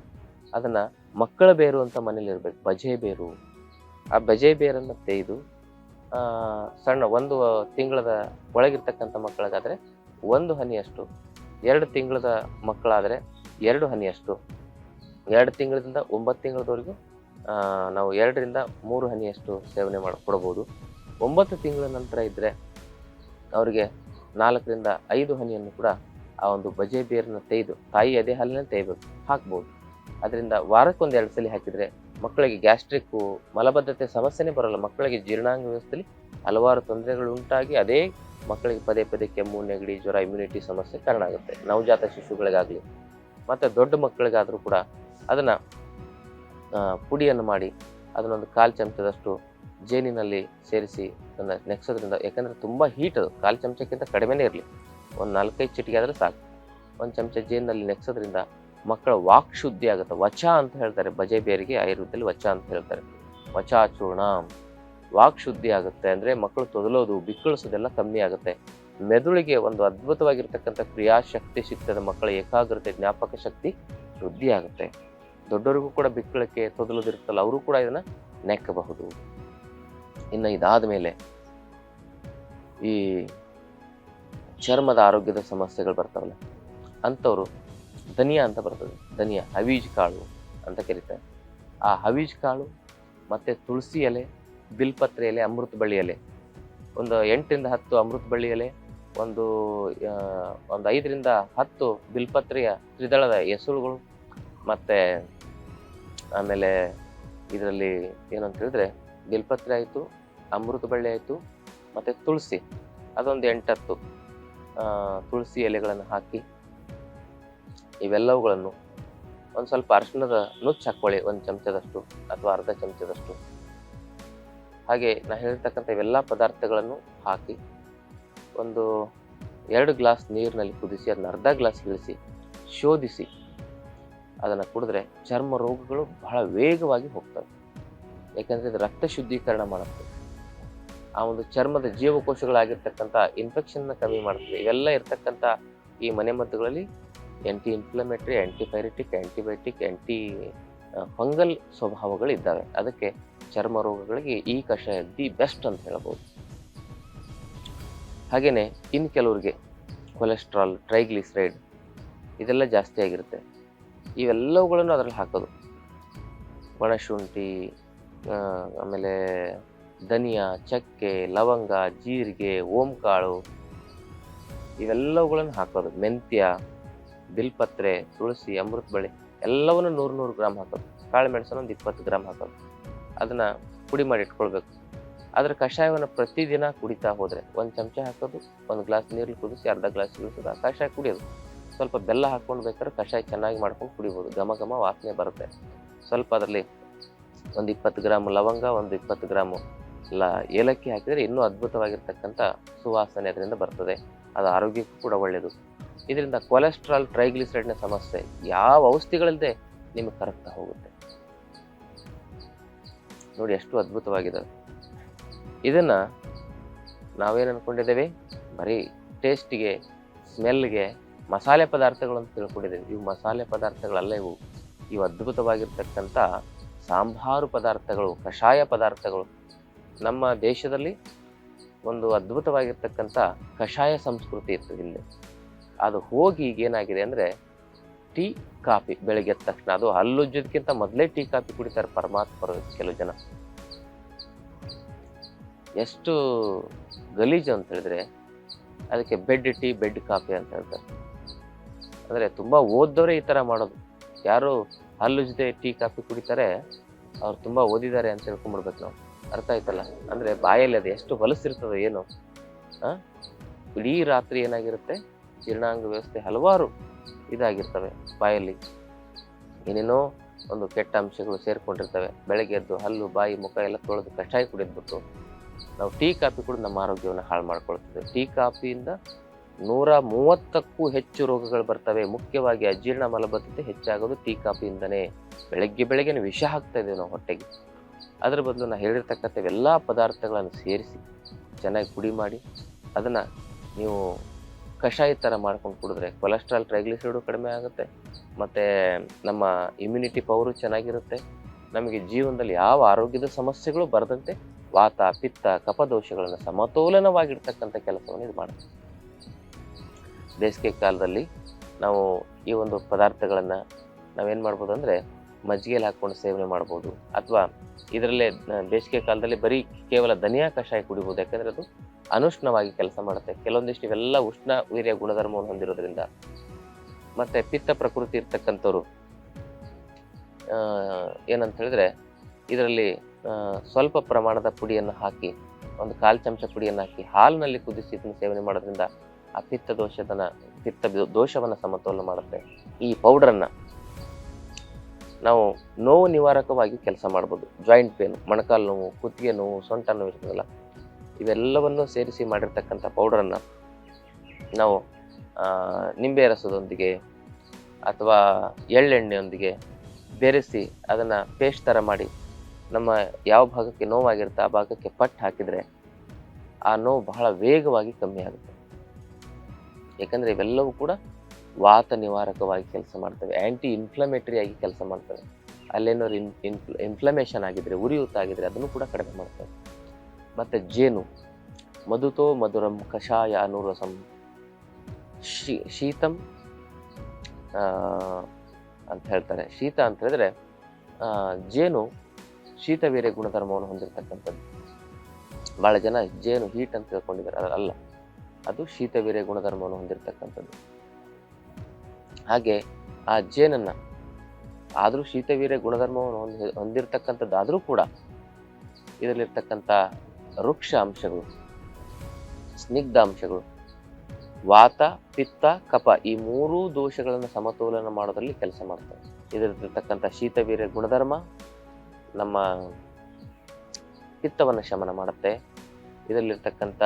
ಅದನ್ನ ಮಕ್ಕಳ ಬೇರು ಅಂತ ಮನೇಲಿ ಇರಬೇಕು. ಬಜೆ ಬೇರು. ಆ ಬಜೆ ಬೇರನ್ನ ತೆಗೆದು ಸಣ್ಣ ಒಂದು ತಿಂಗಳದ ಒಳಗಿರ್ತಕ್ಕಂಥ ಮಕ್ಕಳಿಗಾದರೆ ಒಂದು ಹನಿಯಷ್ಟು ಎರಡು ತಿಂಗಳದ ಮಕ್ಕಳಾದ್ರೆ ಎರಡು ಹನಿಯಷ್ಟು ಎರಡು ತಿಂಗಳಿಂದ ಒಂಬತ್ತು ತಿಂಗಳದವರೆಗೂ ಆ, ನಾವು ಎರಡರಿಂದ ಮೂರು ಹನಿಯಷ್ಟು ಸೇವನೆ ಮಾಡಿ ಕೊಡ್ಬೋದು. ಒಂಬತ್ತು ತಿಂಗಳ ನಂತರ ಇದ್ರೆ ಅವರಿಗೆ ನಾಲ್ಕರಿಂದ ಐದು ಹನಿಯನ್ನು ಕೂಡ ಆ ಒಂದು ಬಜೆ ಬೇರನ್ನು ತೆಗೆದು ತಾಯಿ ಅದೇ ಹಾಲಿನ ತೆಗಿಬೇಕು, ಹಾಕ್ಬೋದು. ಅದರಿಂದ ವಾರಕ್ಕೊಂದು ಎರಡು ಸಲ ಹಾಕಿದರೆ ಮಕ್ಕಳಿಗೆ ಗ್ಯಾಸ್ಟ್ರಿಕ್ಕು ಮಲಬದ್ಧತೆ ಸಮಸ್ಯೆನೇ ಬರಲ್ಲ. ಮಕ್ಕಳಿಗೆ ಜೀರ್ಣಾಂಗ ವ್ಯವಸ್ಥೆಯಲ್ಲಿ ಹಲವಾರು ತೊಂದರೆಗಳು ಉಂಟಾಗಿ ಅದೇ ಮಕ್ಕಳಿಗೆ ಪದೇ ಪದೇ ಕೆಮ್ಮು, ನೆಗಡಿ, ಜ್ವರ ಇಮ್ಯುನಿಟಿ ಸಮಸ್ಯೆ ಕಾರಣ ಆಗುತ್ತೆ. ನವಜಾತ ಶಿಶುಗಳಿಗಾಗಲಿ ಮತ್ತು ದೊಡ್ಡ ಮಕ್ಕಳಿಗಾದರೂ ಕೂಡ ಅದನ್ನು ಪುಡಿಯನ್ನು ಮಾಡಿ ಅದನ್ನೊಂದು ಕಾಲು ಚಮಚದಷ್ಟು ಜೇನಿನಲ್ಲಿ ಸೇರಿಸಿ ಅದನ್ನು ನೆಕ್ಸೋದ್ರಿಂದ, ಯಾಕಂದರೆ ತುಂಬ ಹೀಟ್ ಅದು. ಕಾಲು ಚಮಚಕ್ಕಿಂತ ಕಡಿಮೆನೇ ಇರಲಿ. ಒಂದು ನಾಲ್ಕೈದು ಚಿಟಿಕೆ ಆದರೆ ಸಾಕು. ಒಂದು ಚಮಚ ಜೇನಿನಲ್ಲಿ ನೆಕ್ಸೋದ್ರಿಂದ ಮಕ್ಕಳ ವಾಕ್ ಶುದ್ಧಿ ಆಗುತ್ತೆ. ವಚ ಅಂತ ಹೇಳ್ತಾರೆ ಬಜೆ ಬೇರಿಗೆ, ಆಯುರ್ವೇದದಲ್ಲಿ ವಚ ಅಂತ ಹೇಳ್ತಾರೆ. ವಚಾಚೂರ್ಣ. ವಾಕ್ ಶುದ್ಧಿ ಆಗುತ್ತೆ ಅಂದರೆ ಮಕ್ಕಳು ತೊದಲೋದು, ಬಿಕ್ಕಳಿಸೋದೆಲ್ಲ ಕಮ್ಮಿ ಆಗುತ್ತೆ. ಮೆದುಳಿಗೆ ಒಂದು ಅದ್ಭುತವಾಗಿರ್ತಕ್ಕಂಥ ಕ್ರಿಯಾಶಕ್ತಿ ಸಿಗ್ತದೆ ಮಕ್ಕಳ ಏಕಾಗ್ರತೆ, ಜ್ಞಾಪಕ ಶಕ್ತಿ ವೃದ್ಧಿ ಆಗುತ್ತೆ. ದೊಡ್ಡವರಿಗೂ ಕೂಡ ಬಿಕ್ಕಳಕ್ಕೆ ತೊದಲೋದಿರುತ್ತಲ್ಲ, ಅವರು ಕೂಡ ಇದನ್ನು ನೆಕ್ಕಬಹುದು ಇನ್ನು ಇದಾದ ಮೇಲೆ ಈ ಚರ್ಮದ ಆರೋಗ್ಯದ ಸಮಸ್ಯೆಗಳು ಬರ್ತಾವಲ್ಲ, ಅಂಥವ್ರು ಧನಿಯಾ ಅಂತ ಬರ್ತದೆ. ಧನಿಯಾ, ಹವೀಜ್ ಕಾಳು ಅಂತ ಕರೀತಾರೆ. ಆ ಹವೀಜ್ ಕಾಳು ಮತ್ತು ತುಳಸಿ ಎಲೆ, ಬಿಲ್ಪತ್ರೆ ಎಲೆ, ಅಮೃತ ಬಳ್ಳಿ ಎಲೆ. ಒಂದು ಎಂಟರಿಂದ ಹತ್ತು ಅಮೃತ ಬಳ್ಳಿ ಎಲೆ, ಒಂದು ಒಂದು ಐದರಿಂದ ಹತ್ತು ಬಿಲ್ಪತ್ರೆಯ ತ್ರಿದಳದ ಹೆಸರುಗಳು, ಮತ್ತು ಆಮೇಲೆ ಇದರಲ್ಲಿ ಏನಂತ ಹೇಳಿದ್ರೆ, ಬಿಲ್ಪತ್ರೆ ಆಯಿತು ಅಮೃತ ಬಳ್ಳಿ ಆಯಿತು, ಮತ್ತು ತುಳಸಿ, ಅದೊಂದು ಎಂಟತ್ತು ತುಳಸಿ ಎಲೆಗಳನ್ನು ಹಾಕಿ ಇವೆಲ್ಲವುಗಳನ್ನು ಒಂದು ಸ್ವಲ್ಪ ಅರಿಶಿಣದ ನುಚ್ಚು ಹಾಕ್ಕೊಳ್ಳಿ, ಒಂದು ಚಮಚದಷ್ಟು ಅಥವಾ ಅರ್ಧ ಚಮಚದಷ್ಟು. ಹಾಗೆ ನಾನು ಹೇಳಿರ್ತಕ್ಕಂಥ ಇವೆಲ್ಲ ಪದಾರ್ಥಗಳನ್ನು ಹಾಕಿ ಒಂದು ಎರಡು ಗ್ಲಾಸ್ ನೀರಿನಲ್ಲಿ ಕುದಿಸಿ ಅದನ್ನ ಅರ್ಧ ಗ್ಲಾಸ್ ಇಳಿಸಿ, ಶೋಧಿಸಿ, ಅದನ್ನು ಕುಡಿದ್ರೆ ಚರ್ಮ ರೋಗಗಳು ಬಹಳ ವೇಗವಾಗಿ ಹೋಗ್ತವೆ. ಯಾಕೆಂದರೆ ಇದು ರಕ್ತ ಶುದ್ಧೀಕರಣ ಮಾಡುತ್ತೆ. ಆ ಒಂದು ಚರ್ಮದ ಜೀವಕೋಶಗಳಾಗಿರ್ತಕ್ಕಂಥ ಇನ್ಫೆಕ್ಷನ್ನ ಕಮ್ಮಿ ಮಾಡ್ತದೆ. ಇವೆಲ್ಲ ಇರ್ತಕ್ಕಂಥ ಈ ಮನೆಮದ್ದುಗಳಲ್ಲಿ anti inflammatory antipyretic antibiotic anti fungal ಸ್ವಭಾವಗಳು ಇದ್ದಾವೆ ಅದಕ್ಕೆ ಚರ್ಮ ರೋಗಗಳಿಗೆ ಈ ಕಷಾಯ ದಿ ಬೆಸ್ಟ್ ಅಂತ ಹೇಳ್ಬೋದು ಹಾಗೆಯೇ ಇನ್ನು ಕೆಲವರಿಗೆ ಕೊಲೆಸ್ಟ್ರಾಲ್ ಟ್ರೈಗ್ಲಿಸರೈಡ್ ಇದೆಲ್ಲ ಜಾಸ್ತಿ ಆಗಿರುತ್ತೆ. ಇವೆಲ್ಲವುಗಳನ್ನು ಅದರಲ್ಲಿ ಹಾಕೋದು. ಒಣಶುಂಠಿ ಆಮೇಲೆ ಧನಿಯಾ, ಚಕ್ಕೆ, ಲವಂಗ, ಜೀರಿಗೆ, ಓಂಕಾಳು ಇವೆಲ್ಲವುಗಳನ್ನು ಹಾಕೋದು. ಮೆಂತ್ಯ, ಬಿಲ್ಪತ್ರೆ, ತುಳಸಿ ಅಮೃತ ಬಳ್ಳಿ ಎಲ್ಲವನ್ನು ನೂರು ನೂರು ಗ್ರಾಮ್ ಹಾಕೋದು. ಕಾಳು ಮೆಣಸನ್ನು ಒಂದು ಇಪ್ಪತ್ತು ಗ್ರಾಮ್ ಹಾಕೋದು. ಅದನ್ನು ಪುಡಿ ಮಾಡಿ ಇಟ್ಕೊಳ್ಬೇಕು. ಅದರ ಕಷಾಯವನ್ನು ಪ್ರತಿದಿನ ಕುಡಿತಾ ಹೋದರೆ ಒಂದು ಚಮಚ ಹಾಕೋದು, ಒಂದು ಗ್ಲಾಸ್ ನೀರಲ್ಲಿ ಕುದಿಸಿ ಅರ್ಧ ಗ್ಲಾಸ್ ಕುದಿಸೋದು ಆ ಕಷಾಯ ಕುಡಿಯೋದು. ಸ್ವಲ್ಪ ಬೆಲ್ಲ ಹಾಕ್ಕೊಂಡು ಬೇಕಾದ್ರೆ ಕಷಾಯ ಚೆನ್ನಾಗಿ ಮಾಡ್ಕೊಂಡು ಕುಡಿಬೋದು. ಘಮ ಘಮ ವಾಸನೆ ಬರುತ್ತೆ. ಸ್ವಲ್ಪ ಅದರಲ್ಲಿ ಒಂದು ಇಪ್ಪತ್ತು ಗ್ರಾಮ್ ಲವಂಗ, ಒಂದು ಇಪ್ಪತ್ತು ಗ್ರಾಮು ಲ, ಏಲಕ್ಕಿ ಹಾಕಿದರೆ ಇನ್ನೂ ಅದ್ಭುತವಾಗಿರ್ತಕ್ಕಂಥ ಸುವಾಸನೆ ಅದರಿಂದ ಬರ್ತದೆ. ಅದು ಆರೋಗ್ಯಕ್ಕೂ ಕೂಡ ಒಳ್ಳೆಯದು ಇದರಿಂದ ಕೊಲೆಸ್ಟ್ರಾಲ್ ಟ್ರೈಗ್ಲಿಸೈಡ್ನ ಸಮಸ್ಯೆ ಯಾವ ಔಷಧಿಗಳಲ್ಲದೆ ನಿಮಗೆ ಕರಗ್ತಾ ಹೋಗುತ್ತೆ. ನೋಡಿ ಎಷ್ಟು ಅದ್ಭುತವಾಗಿದೆ. ಇದನ್ನು ನಾವೇನು ಅಂದ್ಕೊಂಡಿದ್ದೇವೆ ಬರೀ ಟೇಸ್ಟಿಗೆ ಸ್ಮೆಲ್ಗೆ ಮಸಾಲೆ ಪದಾರ್ಥಗಳು ಅಂತ ತಿಳ್ಕೊಂಡಿದ್ದೇವೆ. ಇವು ಮಸಾಲೆ ಪದಾರ್ಥಗಳಲ್ಲ, ಇವು ಇವು ಅದ್ಭುತವಾಗಿರ್ತಕ್ಕಂಥ ಸಾಂಬಾರು ಪದಾರ್ಥಗಳು, ಕಷಾಯ ಪದಾರ್ಥಗಳು. ನಮ್ಮ ದೇಶದಲ್ಲಿ ಒಂದು ಅದ್ಭುತವಾಗಿರ್ತಕ್ಕಂಥ ಕಷಾಯ ಸಂಸ್ಕೃತಿ ಇತ್ತು ಇಲ್ಲಿ ಅದು ಹೋಗಿ ಈಗ ಏನಾಗಿದೆ ಅಂದರೆ ಟೀ ಕಾಫಿ ಬೆಳಗ್ಗೆ ಎದ್ದ ತಕ್ಷಣ, ಅದು ಹಲ್ಲುಜ್ಜೋದಕ್ಕಿಂತ ಮೊದಲೇ ಟೀ ಕಾಫಿ ಕುಡಿತಾರೆ ಪರಮಾತ್ಮರು ಕೆಲವು ಜನ. ಎಷ್ಟು ಗಲೀಜು ಅಂತ ಹೇಳಿದ್ರೆ ಅದಕ್ಕೆ ಬೆಡ್ ಟೀ, ಬೆಡ್ ಕಾಫಿ ಅಂತ ಹೇಳ್ತಾರೆ. ಅಂದರೆ ತುಂಬ ಓದ್ದವರೇ ಈ ಥರ ಮಾಡೋದು. ಯಾರು ಹಲ್ಲುಜ್ಜದೆ ಟೀ ಕಾಫಿ ಕುಡಿತಾರೆ, ಅವ್ರು ತುಂಬ ಓದಿದ್ದಾರೆ ಅಂತ ತಿಳ್ಕೊಂಬಿಡ್ಬೇಕು ನಾವು. ಅರ್ಥ ಆಯ್ತಲ್ಲ? ಅಂದರೆ ಬಾಯಲ್ಲಿ ಅದು ಎಷ್ಟು ಹೊಲಸಿರ್ತದೆ ಏನು. ಆ? ಇಡೀ ರಾತ್ರಿ ಏನಾಗಿರುತ್ತೆ? ಜೀರ್ಣಾಂಗ ವ್ಯವಸ್ಥೆ ಹಲವಾರು ಇದಾಗಿರ್ತವೆ ಬಾಯಲ್ಲಿ. ಏನೇನೋ ಒಂದು ಕೆಟ್ಟ ಅಂಶಗಳು ಸೇರ್ಕೊಂಡಿರ್ತವೆ. ಬೆಳಗ್ಗೆ ಎದ್ದು ಹಲ್ಲು, ಬಾಯಿ, ಮುಖ ಎಲ್ಲ ತೊಳೆದು ಕಷಾಯ ಕುಡಿದ್ಬಿಟ್ಟು ನಾವು ಟೀ ಕಾಫಿ ಕೂಡ ನಮ್ಮ ಆರೋಗ್ಯವನ್ನು ಹಾಳು ಮಾಡ್ಕೊಳ್ತೇವೆ ಟೀ ಕಾಫಿಯಿಂದ ನೂರ ಮೂವತ್ತಕ್ಕೂ ಹೆಚ್ಚು ರೋಗಗಳು ಬರ್ತವೆ. ಮುಖ್ಯವಾಗಿ ಅಜೀರ್ಣ ಮಲಬದ್ಧತೆ ಹೆಚ್ಚಾಗೋದು ಟೀ ಕಾಫಿಯಿಂದನೇ. ಬೆಳಗ್ಗೆ ಬೆಳಗ್ಗೆನೇ ವಿಷ ಹಾಕ್ತಾ ಇದ್ದೇವೆ ನಾವು ಹೊಟ್ಟೆಗೆ. ಅದರ ಬದಲು ನಾನು ಹೇಳಿರ್ತಕ್ಕಂಥ ಎಲ್ಲ ಪದಾರ್ಥಗಳನ್ನು ಸೇರಿಸಿ ಚೆನ್ನಾಗಿ ಪುಡಿ ಮಾಡಿ ಅದನ್ನು ನೀವು ಕಷಾಯ ಥರ ಮಾಡ್ಕೊಂಡು ಕುಡಿದ್ರೆ ಕೊಲೆಸ್ಟ್ರಾಲ್ ಟ್ರೈಗ್ಲಿಸೈಡು ಕಡಿಮೆ ಆಗುತ್ತೆ, ಮತ್ತು ನಮ್ಮ ಇಮ್ಯುನಿಟಿ ಪವರು ಚೆನ್ನಾಗಿರುತ್ತೆ, ನಮಗೆ ಜೀವನದಲ್ಲಿ ಯಾವ ಆರೋಗ್ಯದ ಸಮಸ್ಯೆಗಳು ಬರದಂತೆ ವಾತ, ಪಿತ್ತ, ಕಪದೋಷಗಳನ್ನು ಸಮತೋಲನವಾಗಿರ್ತಕ್ಕಂಥ ಕೆಲಸವನ್ನು ಇದು ಮಾಡುತ್ತೆ ಬೇಸಿಗೆ ಕಾಲದಲ್ಲಿ ನಾವು ಈ ಒಂದು ಪದಾರ್ಥಗಳನ್ನು ನಾವೇನು ಮಾಡ್ಬೋದು ಅಂದರೆ ಮಜ್ಜಿಗೆಯಲ್ಲಿ ಹಾಕ್ಕೊಂಡು ಸೇವನೆ ಮಾಡ್ಬೋದು. ಅಥವಾ ಇದರಲ್ಲೇ ಬೇಸಿಗೆ ಕಾಲದಲ್ಲಿ ಬರೀ ಕೇವಲ ಧನಿಯಾ ಕಷಾಯ ಕುಡಿಬೋದು. ಯಾಕಂದರೆ ಅದು ಅನುಷ್ಣವಾಗಿ ಕೆಲಸ ಮಾಡುತ್ತೆ. ಕೆಲವೊಂದಿಷ್ಟು ಇವೆಲ್ಲ ಉಷ್ಣ, ವೀರ್ಯ, ಗುಣಧರ್ಮವನ್ನು ಹೊಂದಿರೋದ್ರಿಂದ. ಮತ್ತು ಪಿತ್ತ ಪ್ರಕೃತಿ ಇರ್ತಕ್ಕಂಥವ್ರು ಏನಂತ ಹೇಳಿದ್ರೆ ಇದರಲ್ಲಿ ಸ್ವಲ್ಪ ಪ್ರಮಾಣದ ಪುಡಿಯನ್ನು ಹಾಕಿ, ಒಂದು ಕಾಲು ಚಮಚ ಪುಡಿಯನ್ನು ಹಾಕಿ, ಹಾಲಿನಲ್ಲಿ ಕುದಿಸಿ ಇದನ್ನು ಸೇವನೆ ಮಾಡೋದ್ರಿಂದ ಆ ಪಿತ್ತ ದೋಷದನ, ಪಿತ್ತ ದೋಷವನ್ನ ಸಮತೋಲನ ಮಾಡುತ್ತೆ. ಈ ಪೌಡರನ್ನ ನಾವು ನೋವು ನಿವಾರಕವಾಗಿ ಕೆಲಸ ಮಾಡ್ಬೋದು. ಜಾಯಿಂಟ್ ಪೇನ್ ಮೊಣಕಾಲು ನೋವು, ಕುತ್ತಿಗೆ ನೋವು, ಸೊಂಟ ನೋವು ಇರ್ತದಲ್ಲ, ಇವೆಲ್ಲವನ್ನು ಸೇರಿಸಿ ಮಾಡಿರ್ತಕ್ಕಂಥ ಪೌಡರನ್ನು ನಾವು ನಿಂಬೆ ರಸದೊಂದಿಗೆ ಅಥವಾ ಎಳ್ಳೆಣ್ಣೆಯೊಂದಿಗೆ ಬೆರೆಸಿ ಅದನ್ನು ಪೇಸ್ಟ್ ಥರ ಮಾಡಿ ನಮ್ಮ ಯಾವ ಭಾಗಕ್ಕೆ ನೋವಾಗಿರುತ್ತೆ ಆ ಭಾಗಕ್ಕೆ ಪಟ್ಟು ಹಾಕಿದರೆ ಆ ನೋವು ಬಹಳ ವೇಗವಾಗಿ ಕಮ್ಮಿ ಆಗುತ್ತೆ ಯಾಕಂದರೆ ಇವೆಲ್ಲವೂ ಕೂಡ ವಾತ ನಿವಾರಕವಾಗಿ ಕೆಲಸ ಮಾಡ್ತವೆ. ಆ್ಯಂಟಿ ಇನ್ಫ್ಲಮೇಟರಿ ಆಗಿ ಕೆಲಸ ಮಾಡ್ತವೆ. ಅಲ್ಲೇನೋ ಇನ್ ಇನ್ಫ್ಲ ಇನ್ಫ್ಲಮೇಷನ್ ಆಗಿದ್ರೆ, ಉರಿಯೂತ ಆಗಿದ್ರೆ ಅದನ್ನು ಕೂಡ ಕಡಿಮೆ ಮಾಡ್ತವೆ. ಮತ್ತು ಜೇನು. ಮಧುತೋ ಮಧುರಂ ಕಷಾಯ ಅನುರಸಂ ಶೀ, ಶೀತಂ ಅಂತ ಹೇಳ್ತಾರೆ. ಶೀತ ಅಂತ ಹೇಳಿದ್ರೆ ಜೇನು ಶೀತವೀರ್ಯ ಗುಣಧರ್ಮವನ್ನು ಹೊಂದಿರತಕ್ಕಂಥದ್ದು. ಭಾಳ ಜನ ಜೇನು, ಹೀಟ್ ಅಂತ ತಿಳ್ಕೊಂಡಿದ್ದಾರೆ. ಅಲ್ಲ, ಅದು ಶೀತವೀರ್ಯ ಗುಣಧರ್ಮವನ್ನು ಹೊಂದಿರತಕ್ಕಂಥದ್ದು. ಹಾಗೆ ಆ ಜೇನನ್ನು ಆದರೂ ಶೀತವೀರ್ಯ ಗುಣಧರ್ಮವನ್ನು ಹೊಂದಿ ಹೊಂದಿರತಕ್ಕಂಥದ್ದಾದರೂ ಕೂಡ ಇದರಲ್ಲಿರ್ತಕ್ಕಂಥ ವೃಕ್ಷ ಅಂಶಗಳು, ಸ್ನಿಗ್ಧ ಅಂಶಗಳು, ವಾತ, ಪಿತ್ತ ಕಪ ಈ ಮೂರೂ ದೋಷಗಳನ್ನು ಸಮತೋಲನ ಮಾಡೋದ್ರಲ್ಲಿ ಕೆಲಸ ಮಾಡ್ತವೆ. ಇದರಲ್ಲಿರ್ತಕ್ಕಂಥ ಶೀತವೀರ್ಯ ಗುಣಧರ್ಮ ನಮ್ಮ ಪಿತ್ತವನ್ನು ಶಮನ ಮಾಡುತ್ತೆ. ಇದರಲ್ಲಿರ್ತಕ್ಕಂಥ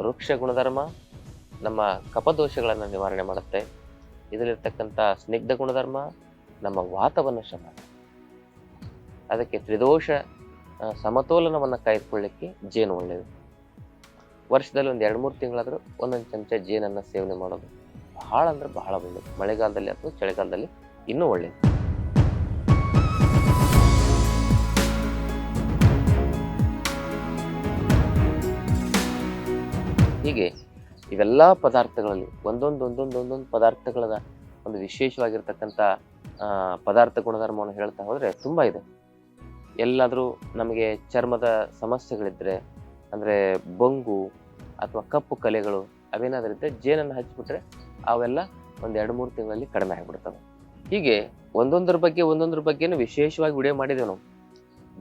ವೃಕ್ಷ ಗುಣಧರ್ಮ ನಮ್ಮ ಕಪದೋಷಗಳನ್ನು ನಿವಾರಣೆ ಮಾಡುತ್ತೆ. ಇದರಲ್ಲಿರ್ತಕ್ಕಂಥ ಸ್ನಿಗ್ಧ ಗುಣಧರ್ಮ ನಮ್ಮ ವಾತವನ್ನು ಶಮ ಅದಕ್ಕೆ ತ್ರಿದೋಷ ಸಮತೋಲನವನ್ನು ಕಾಯ್ದುಕೊಳ್ಳಿಕ್ಕೆ ಜೇನು ಒಳ್ಳೆಯದು. ವರ್ಷದಲ್ಲಿ ಒಂದು ಎರಡು ಮೂರು ತಿಂಗಳಾದರೂ ಒಂದೊಂದು ಚಮಚ ಜೇನನ್ನು ಸೇವನೆ ಮಾಡೋದು ಬಹಳ ಅಂದರೆ ಬಹಳ ಒಳ್ಳೆಯದು ಮಳೆಗಾಲದಲ್ಲಿ ಅಥವಾ ಚಳಿಗಾಲದಲ್ಲಿ ಇನ್ನೂ ಒಳ್ಳೆಯದು ಹೀಗೆ ಇವೆಲ್ಲ ಪದಾರ್ಥಗಳಲ್ಲಿ ಒಂದೊಂದು ಒಂದೊಂದು ಒಂದೊಂದು ಪದಾರ್ಥಗಳ ಒಂದು ವಿಶೇಷವಾಗಿರ್ತಕ್ಕಂಥ ಪದಾರ್ಥ ಗುಣಧರ್ಮವನ್ನು ಹೇಳ್ತಾ ಹೋದರೆ ತುಂಬ ಇದೆ. ಎಲ್ಲಾದರೂ ನಮಗೆ ಚರ್ಮದ ಸಮಸ್ಯೆಗಳಿದ್ದರೆ ಅಂದರೆ ಬೊಂಗು ಅಥವಾ ಕಪ್ಪು ಕಲೆಗಳು ಅವೇನಾದರೂ ಇದ್ದರೆ ಜೇನನ್ನು ಹಚ್ಚಿಬಿಟ್ರೆ ಅವೆಲ್ಲ ಒಂದು ಎರಡು ಮೂರು ತಿಂಗಳಲ್ಲಿ ಕಡಿಮೆ ಆಗಿಬಿಡ್ತವೆ. ಹೀಗೆ ಒಂದೊಂದ್ರ ಬಗ್ಗೆ ಒಂದೊಂದ್ರ ಬಗ್ಗೆನೂ ವಿಶೇಷವಾಗಿ ವಿಡಿಯೋ ಮಾಡಿದೆವು ನಾವು.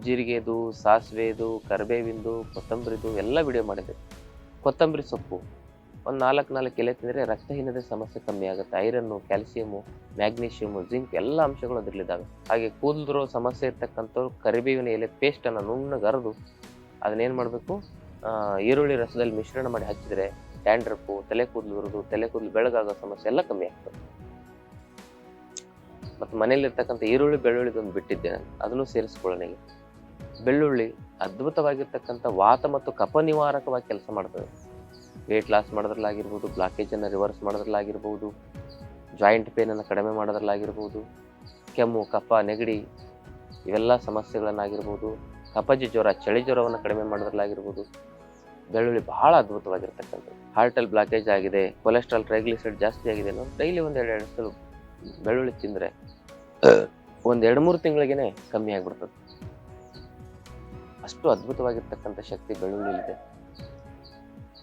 ಜೀರಿಗೆದು, ಸಾಸಿವೆದು, ಕರಿಬೇವಿಂದು, ಕೊತ್ತಂಬರಿದು ಎಲ್ಲ ವಿಡಿಯೋ ಮಾಡಿದೆ. ಕೊತ್ತಂಬರಿ ಸೊಪ್ಪು ಒಂದು ನಾಲ್ಕು ನಾಲ್ಕು ಎಲೆ ತಿಂದರೆ ರಕ್ತಹೀನತೆ ಸಮಸ್ಯೆ ಕಮ್ಮಿ ಆಗುತ್ತೆ. ಐರನ್ನು ಕ್ಯಾಲ್ಸಿಯಮು ಮ್ಯಾಗ್ನೀಷಿಯಮು ಜಿಂಕ್ ಎಲ್ಲ ಅಂಶಗಳು ಅದರಲ್ಲಿದ್ದಾವೆ. ಹಾಗೆ ಕೂದಲು ಸಮಸ್ಯೆ ಇರ್ತಕ್ಕಂಥವ್ರು ಕರಿಬೇವಿನ ಎಲೆ ಪೇಸ್ಟನ್ನು ನುಣ್ಣಗೆ ಅರೆದು ಅದನ್ನೇನು ಮಾಡಬೇಕು? ಈರುಳ್ಳಿ ರಸದಲ್ಲಿ ಮಿಶ್ರಣ ಮಾಡಿ ಹಚ್ಚಿದ್ರೆ ಡ್ಯಾಂಡ್ರಪ್ಪು ತಲೆ ಕೂದಲು ಉರಿದು, ತಲೆ ಕೂದಲು ಬೆಳಗಾಗೋ ಸಮಸ್ಯೆ ಎಲ್ಲ ಕಮ್ಮಿ ಆಗ್ತದೆ. ಮತ್ತು ಮನೆಯಲ್ಲಿರ್ತಕ್ಕಂಥ ಈರುಳ್ಳಿ ಬೆಳ್ಳುಳ್ಳಿ ಒಂದು ಬಿಟ್ಟಿದ್ದೆ ನಾನು. ಅದನ್ನು ಸೇರಿಸ್ಕೊಳ್ಳೋಣ ಬೆಳ್ಳುಳ್ಳಿ ಅದ್ಭುತವಾಗಿರ್ತಕ್ಕಂಥ ವಾತ ಮತ್ತು ಕಫ ನಿವಾರಕವಾಗಿ ಕೆಲಸ ಮಾಡ್ತದೆ. ವೇಟ್ ಲಾಸ್ ಮಾಡೋದ್ರಲ್ಲಾಗಿರ್ಬೋದು ಬ್ಲಾಕೇಜನ್ನು ರಿವರ್ಸ್ ಮಾಡೋದ್ರಲ್ಲಾಗಿರ್ಬೋದು ಜಾಯಿಂಟ್ ಪೇನನ್ನು ಕಡಿಮೆ ಮಾಡೋದ್ರಲ್ಲಾಗಿರ್ಬೋದು, ಕೆಮ್ಮು, ಕಫ, ನೆಗಡಿ ಇವೆಲ್ಲ ಸಮಸ್ಯೆಗಳನ್ನಾಗಿರ್ಬೋದು ಕಪಜಿ ಜ್ವರ, ಚಳಿ ಜ್ವರವನ್ನು ಕಡಿಮೆ ಮಾಡೋದ್ರಲ್ಲಾಗಿರ್ಬೋದು, ಬೆಳ್ಳುಳ್ಳಿ ಬಹಳ ಅದ್ಭುತವಾಗಿರ್ತಕ್ಕಂಥದ್ದು. ಹಾರ್ಟಲ್ಲಿ ಬ್ಲಾಕೇಜ್ ಆಗಿದೆ ಕೊಲೆಸ್ಟ್ರಾಲ್ ಟ್ರೈಗ್ಲಿಸೈಡ್ ಜಾಸ್ತಿ ಆಗಿದೆ ಅನ್ನೋ ಡೈಲಿ ಒಂದು ಎರಡು ಎರಡು ಸಲ ಬೆಳ್ಳುಳ್ಳಿ ತಿಂದರೆ ಒಂದು ಎರಡು ಮೂರು ತಿಂಗಳಿಗೇ ಕಮ್ಮಿ ಆಗಿಬಿಡ್ತದೆ. ಅಷ್ಟು ಅದ್ಭುತವಾಗಿರ್ತಕ್ಕಂಥ ಶಕ್ತಿ ಬೆಳ್ಳುಳ್ಳಿಲಿದೆ.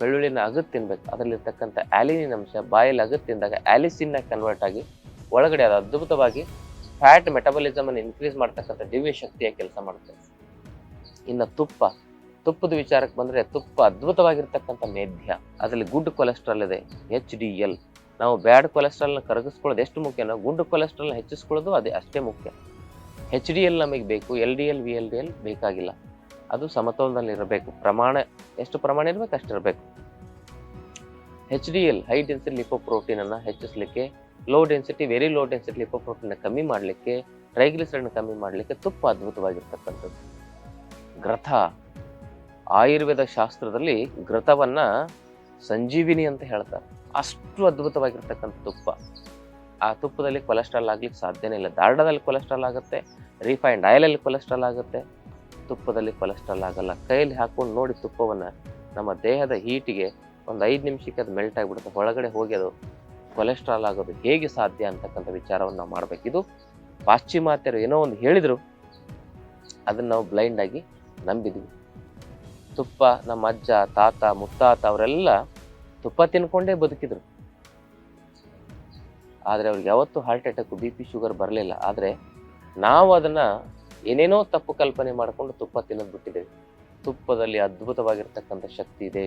ಬೆಳ್ಳುಳ್ಳಿನ ಅಗತ್ ತಿನ್ಬೇಕು. ಅದರಲ್ಲಿರ್ತಕ್ಕಂಥ ಆಲಿನಿನ್ ಅಂಶ ಬಾಯಲ್ಲಿ ಅಗತ್ ತಿಂದಾಗ ಆಲಿಸಿನ್ ಕನ್ವರ್ಟ್ ಆಗಿ ಒಳಗಡೆ ಅದು ಅದ್ಭುತವಾಗಿ ಫ್ಯಾಟ್ ಮೆಟಬಲಿಸಮ್ ಅನ್ನು ಇನ್ಕ್ರೀಸ್ ಮಾಡ್ತಕ್ಕಂಥ ದಿವ್ಯ ಶಕ್ತಿಯ ಕೆಲಸ ಮಾಡುತ್ತೆ. ಇನ್ನು ತುಪ್ಪ, ತುಪ್ಪದ ವಿಚಾರಕ್ಕೆ ಬಂದರೆ ತುಪ್ಪ ಅದ್ಭುತವಾಗಿರ್ತಕ್ಕಂಥ ಮೇಧ್ಯ ಅದರಲ್ಲಿ ಗುಡ್ ಕೊಲೆಸ್ಟ್ರಾಲ್ ಇದೆ ಎಚ್ ಡಿ ಎಲ್ ನಾವು ಬ್ಯಾಡ್ ಕೊಲೆಸ್ಟ್ರಾಲ್ನ ಕರಗಿಸ್ಕೊಳ್ಳೋದು ಎಷ್ಟು ಮುಖ್ಯನೋ ಗುಡ್ ಕೊಲೆಸ್ಟ್ರಾಲ್ನ ಹೆಚ್ಚಿಸ್ಕೊಳ್ಳೋದು ಅದೇ ಅಷ್ಟೇ ಮುಖ್ಯ. ಎಚ್ ಡಿ ಎಲ್ ನಮಗೆ ಬೇಕು L D L V L D L ಬೇಕಾಗಿಲ್ಲ. ಅದು ಸಮತೋಲನದಲ್ಲಿ ಇರಬೇಕು ಪ್ರಮಾಣ, ಎಷ್ಟು ಪ್ರಮಾಣ ಇರಬೇಕು ಅಷ್ಟಿರಬೇಕು H D L high density lipoprotein ಅನ್ನು ಹೆಚ್ಚಿಸಲಿಕ್ಕೆ low density very low density lipoprotein ಕಮ್ಮಿ ಮಾಡಲಿಕ್ಕೆ ಟ್ರೈಗ್ಲಿಸರೈಡ್ ಕಮ್ಮಿ ಮಾಡಲಿಕ್ಕೆ ತುಪ್ಪ ಅದ್ಭುತವಾಗಿರ್ತಕ್ಕಂಥದ್ದು. ಗ್ರಥ, ಆಯುರ್ವೇದ ಶಾಸ್ತ್ರದಲ್ಲಿ ಗ್ರಥವನ್ನ ಸಂಜೀವಿನಿ ಅಂತ ಹೇಳ್ತಾರೆ. ಅಷ್ಟು ಅದ್ಭುತವಾಗಿರ್ತಕ್ಕಂಥ ತುಪ್ಪ. ಆ ತುಪ್ಪದಲ್ಲಿ ಕೊಲೆಸ್ಟ್ರಾಲ್ ಆಗ್ಲಿಕ್ಕೆ ಸಾಧ್ಯನೇ ಇಲ್ಲ. ದಾರ್ಡದಲ್ಲಿ ಕೊಲೆಸ್ಟ್ರಾಲ್ ಆಗುತ್ತೆ ರಿಫೈನ್ಡ್ ಆಯಿಲಲ್ಲಿ ಕೊಲೆಸ್ಟ್ರಾಲ್ ಆಗುತ್ತೆ. ತುಪ್ಪದಲ್ಲಿ ಕೊಲೆಸ್ಟ್ರಾಲ್ ಆಗಲ್ಲ. ಕೈಯಲ್ಲಿ ಹಾಕೊಂಡು ನೋಡಿ ತುಪ್ಪವನ್ನು ನಮ್ಮ ದೇಹದ ಹೀಟಿಗೆ ಒಂದು ಐದು ನಿಮಿಷಕ್ಕೆ ಅದು ಮೆಲ್ಟ್ ಆಗಿಬಿಡುತ್ತೆ. ಒಳಗಡೆ ಹೋಗಿ ಅದು ಕೊಲೆಸ್ಟ್ರಾಲ್ ಆಗೋದು ಹೇಗೆ ಸಾಧ್ಯ ಅಂತಕ್ಕಂಥ ವಿಚಾರವನ್ನು ನಾವು ಮಾಡಬೇಕಿದು ಪಾಶ್ಚಿಮಾತ್ಯರು ಏನೋ ಒಂದು ಹೇಳಿದರು. ಅದನ್ನು ನಾವು ಬ್ಲೈಂಡ್ ಆಗಿ ನಂಬಿದ್ವಿ. ತುಪ್ಪ ನಮ್ಮ ಅಜ್ಜ, ತಾತ, ಮುತ್ತಾತ ಅವರೆಲ್ಲ ತುಪ್ಪ ತಿನ್ಕೊಂಡೇ ಬದುಕಿದ್ರು. ಆದರೆ ಅವ್ರಿಗೆ ಯಾವತ್ತೂ heart attack B P sugar ಬರಲಿಲ್ಲ. ಆದರೆ ನಾವು ಅದನ್ನ ಏನೇನೋ ತಪ್ಪು ಕಲ್ಪನೆ ಮಾಡಿಕೊಂಡು ತುಪ್ಪ ತಿನ್ನೋದು ಬಿಟ್ಟಿದ್ದೇವೆ ತುಪ್ಪದಲ್ಲಿ ಅದ್ಭುತವಾಗಿರ್ತಕ್ಕಂಥ ಶಕ್ತಿ ಇದೆ.